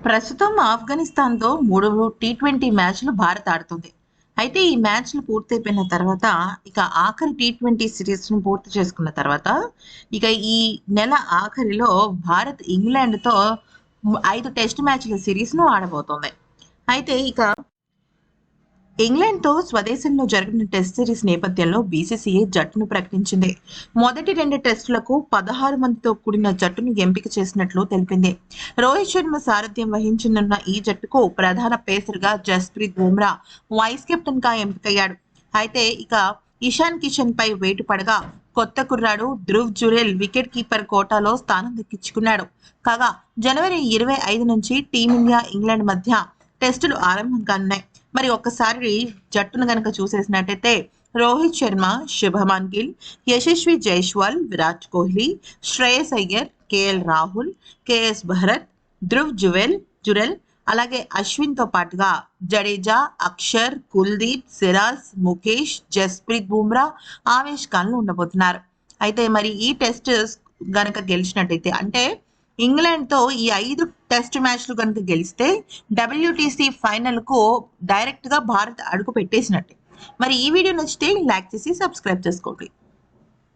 ప్రస్తుతం ఆఫ్ఘనిస్తాన్తో మూడు T twenty మ్యాచ్లు భారత్ ఆడుతుంది. అయితే ఈ మ్యాచ్లు పూర్తయిపోయిన తర్వాత ఇక ఆఖరి టీ ట్వంటీ సిరీస్ను పూర్తి చేసుకున్న తర్వాత ఇక ఈ నెల ఆఖరిలో భారత్ ఇంగ్లాండ్తో ఐదు టెస్ట్ మ్యాచ్ల సిరీస్ను ఆడబోతోంది. అయితే ఇక ఇంగ్లాండ్తో స్వదేశంలో జరిగిన టెస్ట్ సిరీస్ నేపథ్యంలో బీసీసీఐ జట్టును ప్రకటించింది. మొదటి రెండు టెస్టులకు పదహారు మందితో కూడిన జట్టును ఎంపిక చేసినట్లు తెలిపింది. రోహిత్ శర్మ సారథ్యం వహించనున్న ఈ జట్టుకు ప్రధాన పేసర్గా జస్ప్రీత్ బుమ్రా వైస్ కెప్టెన్గా ఎంపికయ్యాడు. అయితే ఇక ఇషాన్ కిషన్ పై వేటు పడగా కొత్త కుర్రాడు ధ్రువ్ జురేల్ వికెట్ కీపర్ కోటాలో స్థానం దక్కించుకున్నాడు. కాగా జనవరి ఇరవై ఐదు నుంచి టీమిండియా ఇంగ్లాండ్ మధ్య టెస్టులు ఆరంభం కానున్నాయి మరి ఒక్కసారి జట్టును గనక చూసేసినట్టయితే Rohit Sharma Shubman Gill Yashasvi Jaiswal Virat Kohli Shreyas Iyer KL Rahul KS Bharat Dhruv jewel Jurel అలాగే అశ్విన్తో పాటుగా జడేజా అక్షర్ కుల్దీప్ సిరాజ్ ముఖేష్ జస్ప్రీత్ బుమ్రా ఆవేష్ ఖాన్లు ఉండబోతున్నారు. అయితే మరి ఈ టెస్ట్ గనక గెలిచినట్టయితే అంటే ఇంగ్లాండ్తో ఈ ఐదు టెస్ట్ మ్యాచ్లు కనుక గెలిస్తే డబ్ల్యూటీసీ ఫైనల్కు డైరెక్ట్గా భారత్ అడుగు పెట్టేసినట్టే. మరి ఈ వీడియో నచ్చితే లైక్ చేసి సబ్స్క్రైబ్ చేసుకోండి.